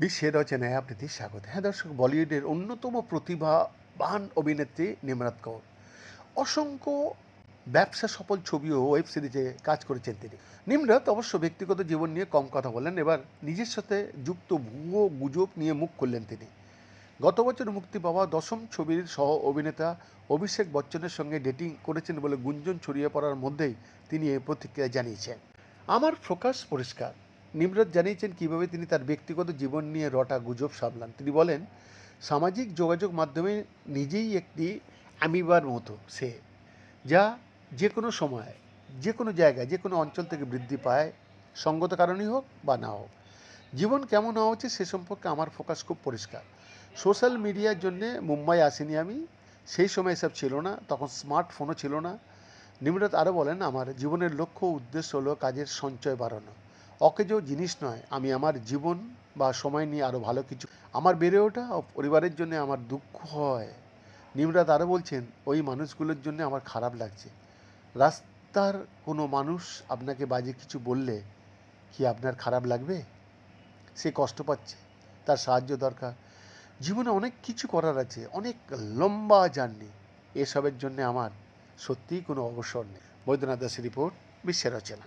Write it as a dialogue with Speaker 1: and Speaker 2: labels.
Speaker 1: বিশ্বের রচনায় আপনাদের স্বাগত। হ্যাঁ দর্শক, বলিউডের অন্যতম প্রতিভাবান অভিনেত্রী নিমরাত কৌর। অসংখ্য ব্যবসা সফল ছবি ও ওয়েব সিরিজে কাজ করেছেন তিনি। নিমরাত অবশ্য ব্যক্তিগত জীবন নিয়ে কম কথা বলেন, এবার নিজের সাথে যুক্ত ভুয়ো গুজব নিয়ে মুখ খুললেন তিনি। গত বছর মুক্তি পাওয়া দশম ছবির সহ অভিনেতা অভিষেক বচ্চনের সঙ্গে ডেটিং করেছেন বলে গুঞ্জন ছড়িয়ে পড়ার মধ্যেই তিনি এই প্রতিক্রিয়া জানিয়েছেন। আমার ফোকাস পরিষ্কার। নিমরত জানিয়েছেন কীভাবে তিনি তার ব্যক্তিগত জীবন নিয়ে রটা গুজব সামলান। তিনি বলেন, সামাজিক যোগাযোগ মাধ্যমে নিজেই একটি আমিবার মতো সে, যা যে কোনো সময় যে কোনো জায়গায় যে কোনো অঞ্চল থেকে বৃদ্ধি পায়, সঙ্গত কারণেই হোক বা না হোক। জীবন কেমন হওয়া উচিত সে সম্পর্কে আমার ফোকাস খুব পরিষ্কার। সোশ্যাল মিডিয়ার জন্যে মুম্বাই আসিনি আমি, সেই সময় এসব ছিল না, তখন স্মার্টফোনও ছিল না। নিমরত আরও বলেন, আমার জীবনের লক্ষ্য উদ্দেশ্য হলো কাজের সঞ্চয় বাড়ানো। অকেজো জিনিস নয়, আমি আমার জীবন বা সময় নিয়ে আরও ভালো কিছু। আমার বেড়ে ওঠা ও পরিবারের জন্য আমার দুঃখ হয়। নিমরাত আরও বলছেন, ওই মানুষগুলোর জন্য আমার খারাপ লাগছে। রাস্তার কোনো মানুষ আপনাকে বাজে কিছু বললে কি আপনার খারাপ লাগবে? সে কষ্ট পাচ্ছে, তার সাহায্য দরকার। জীবনে অনেক কিছু করার আছে, অনেক লম্বা জার্নি। এসবের জন্য আমার সত্যিই কোনো অবসর নেই। বৈদ্যনাথ দাসের রিপোর্ট, বিশ্বের রচনা।